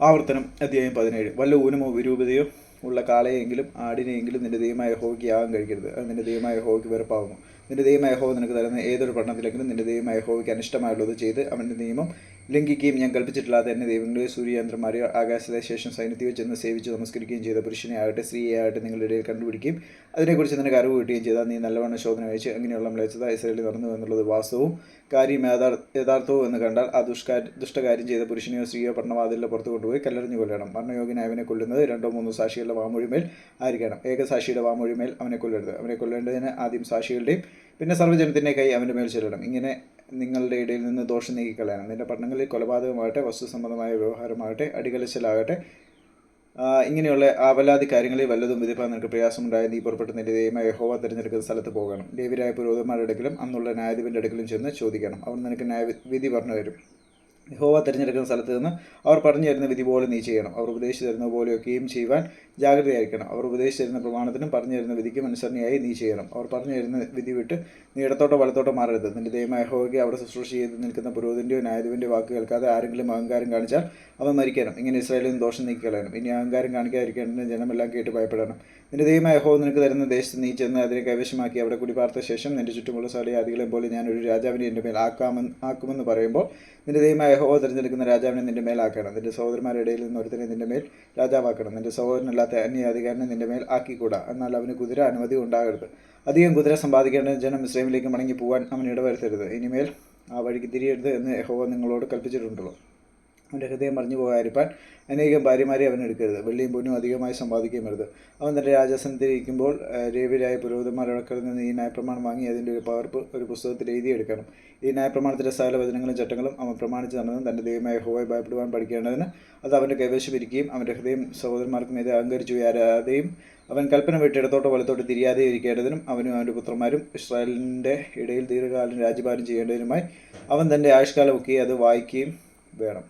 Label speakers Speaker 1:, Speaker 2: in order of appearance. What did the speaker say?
Speaker 1: ആവർത്തനം അധ്യായം പതിനേഴ്. വല്ല ഊനമോ വിരൂപതയോ ഉള്ള കാളയെങ്കിലും ആടിനെയെങ്കിലും നിന്റെ ദൈവമായ യഹോവയ്ക്ക് യാഗം കഴിക്കരുത്. അത് നിന്റെ ദൈവമായ യഹോവയ്ക്ക് വെറുപ്പാകുന്നു നിന്റെ ദൈവമായ യഹോവ നിനക്ക് തരുന്ന ഏതൊരു പട്ടണത്തിലെങ്കിലും നിന്റെ ദൈവമായ യഹോവയ്ക്ക് അനിഷ്ടമായുള്ളത് ചെയ്ത് അവന്റെ നിയമം ലംഘിക്കുകയും ഞാൻ കൽപ്പിച്ചിട്ടില്ലാതെ എന്നെ ദൈവങ്ങളെ സൂര്യയന്ത്രന്മാരെയോ ആകാശത്തെ ശേഷം സൈന്യത്തിൽ വെച്ചെന്ന് സേവിച്ച് നമസ്കരിക്കുകയും ചെയ്ത പുരുഷനെ ആകട്ടെ സ്ത്രീയെ ആകട്ടെ നിങ്ങളുടെ ഇടയിൽ കണ്ടുപിടിക്കുകയും അതിനെക്കുറിച്ച് നിനക്ക് അറിവ് കിട്ടുകയും ചെയ്താൽ നീ നല്ലവണ്ണം ശോധന വഹിച്ച് അങ്ങനെയുള്ള മ്ലേച്ഛത ഇസ്രയേലിൽ നടന്നു എന്നുള്ളത് വാസ്തവവും. കാര്യം യഥാർ- യഥാർത്ഥവും എന്ന് കണ്ടാൽ ആ ദുഷ്കാ ദുഷ്ടകാര്യം ചെയ്ത പുരുഷനെയോ സ്ത്രീയോ പട്ടണവാതിലിലെ പുറത്ത് കൊണ്ടുപോയി കല്ലെറിഞ്ഞു കൊല്ലണം. മരണയോഗിനെ അവനെ കൊല്ലുന്നത് രണ്ടോ മൂന്നോ സാക്ഷികളുടെ വാമൊഴിമേൽ ആയിരിക്കണം. ഏകസാക്ഷിയുടെ വാമൊഴിമേൽ അവനെ കൊല്ലരുത്. അവനെ കൊല്ലേണ്ടതിന് ആദ്യം സാക്ഷികളുടെയും പിന്നെ സർവജനത്തിന്റെ കൈ അവന്റെ മേൽ ചെല്ലണം. ഇങ്ങനെ നിങ്ങളുടെ ഇടയിൽ നിന്ന് ദോഷം നീക്കിക്കളയണം. നിന്റെ പട്ടണങ്ങളിൽ കൊലപാതകമാകട്ടെ വസ്തുസംബന്ധമായ വ്യവഹാരമാകട്ടെ അടികലശലാകട്ടെ ആ, ഇങ്ങനെയുള്ള ആവലാതി കാര്യങ്ങളിൽ വല്ലതും വിധിപ്പാൻ നിനക്ക് പ്രയാസമുണ്ടായ നീ പുറപ്പെട്ട നിന്റെ ദൈവമായ യഹോവ തിരഞ്ഞെടുക്കുന്ന സ്ഥലത്ത് പോകണം. ദേവിരായ പുരോഹിതന്മാരുടെ അടുക്കലും അന്നുള്ള ന്യായാധിപന്റെ അടുക്കലും ചെന്ന് ചോദിക്കണം. അവർ നിനക്ക് ന്യായ വിധി പറഞ്ഞു തരും. യഹോവ തിരഞ്ഞെടുക്കുന്ന സ്ഥലത്ത് നിന്ന് അവർ പറഞ്ഞു തരുന്ന വിധി പോലെ നീ ചെയ്യണം. അവർ ഉപദേശിച്ചു തരുന്ന പോലെയൊക്കെയും ചെയ്യുവാൻ ജാഗ്രതയായിരിക്കണം. അവർ ഉപദേശിച്ചു തരുന്ന പ്രമാണത്തിനും പറഞ്ഞു തരുന്ന വിധിക്കും അനുസരണയായി നീ ചെയ്യണം. അവർ പറഞ്ഞു തരുന്ന വിധി വിട്ട് നീ ഇടത്തോട്ടോ വലത്തോട്ടോ മാറരുത്. നിന്റെ ദൈവമായ യഹോവയ്ക്ക് അവിടെ ശുശ്രൂഷ ചെയ്ത് നിൽക്കുന്ന പുരോഹിതന്റെയോ ന്യായാധിപന്റെ വാക്ക് കേൾക്കാതെ ആരെങ്കിലും അഹങ്കാരം കാണിച്ചാൽ അവൻ മരിക്കണം. ഇങ്ങനെ ഇസ്രായേലിൽ ദോഷം നീക്കി കളയണം ഇനി അഹങ്കാരം കാണിക്കാതിരിക്കേണ്ടതിന് ജനമെല്ലാം കേട്ട് ഭയപ്പെടണം. നിന്റെ ദൈവമായ യഹോവ നിനക്ക് തരുന്ന ദേശത്ത് നീ ചെന്ന് അതിനെ കൈവശമാക്കി അവിടെ കുടിപാർത്ത ശേഷം നിന്റെ ചുറ്റുമുള്ള സകലയാദികളെ പോലെ ഞാൻ ഒരു രാജാവിനെ എന്റെ മേൽ ആക്കാമെന്ന് ആക്കുമെന്ന് പറയുമ്പോൾ നിന്റെ ദൈവമായ യഹോവ തിരഞ്ഞെടുക്കുന്ന രാജാവിനെ നിന്റെ മേലാക്കണം നിന്റെ സഹോദരന്മാരുടെ ഇടയിൽ നിന്ന് ഒരുത്തനെ നിന്റെ മേൽ രാജാവാക്കണം. നിന്റെ സഹോദരനല്ലാത്ത അന്യ അധികാരനെ നിന്റെ മേൽ ആക്കിക്കൂടാ. എന്നാൽ അവന് കുതിര അനുമതി ഉണ്ടാകരുത്. അധികം കുതിര സമ്പാദിക്കേണ്ട ജനം ഇസ്രൈമിലേക്ക് മടങ്ങി പോകാൻ അവൻ ഇടവരുത്തരുത്. ഇനിമേൽ ആ വഴിക്ക് തിരിയരുത് എന്ന് യഹോവ നിങ്ങളോട് കൽപ്പിച്ചിട്ടുണ്ടല്ലോ. അവന്റെ ഹൃദയം മറിഞ്ഞു പോകാതിരിപ്പാൻ അനേകം ഭാര്യമാരെ അവൻ എടുക്കരുത്. വെള്ളിയും പൊന്നും അധികമായി സമ്പാദിക്കുകയും വരുത് അവൻ തന്റെ രാജാസനത്തിലിരിക്കുമ്പോൾ രേവിരായ പുരോഹിതന്മാരുടെ നിന്ന് ഈ ന്യായപ്രമാണം വാങ്ങി അതിന്റെ ഒരു പകർപ്പ് ഒരു പുസ്തകത്തിൽ എഴുതിയെടുക്കണം ഈ നയപ്രമാണത്തിന്റെ സകല വചനങ്ങളും ചട്ടങ്ങളും അവൻ പ്രമാണിച്ച് നടന്നതും തന്റെ ദൈവമായ ഹോവായി ഭയപ്പെടുവാൻ പഠിക്കേണ്ടതിന് അത് അവന്റെ കൈവശമിരിക്കുകയും അവന്റെ ഹൃദയം സഹോദരന്മാർക്കും ഇത് അഹങ്കരിച്ചു ഉയരാതെയും അവൻ കൽപ്പന വിട്ട് ഇടത്തോട്ടോ വലത്തോട്ട് തിരിയാതെ ഇരിക്കേണ്ടതിനും അവനും അവന്റെ പുത്രന്മാരും ഇസ്രായേലിന്റെ ഇടയിൽ ദീർഘകാലം രാജ്യഭാരം ചെയ്യേണ്ടതിനുമായി അവൻ തന്റെ ആയുഷ്കാലം ഒക്കെ അത് വായിക്കുകയും വേണം.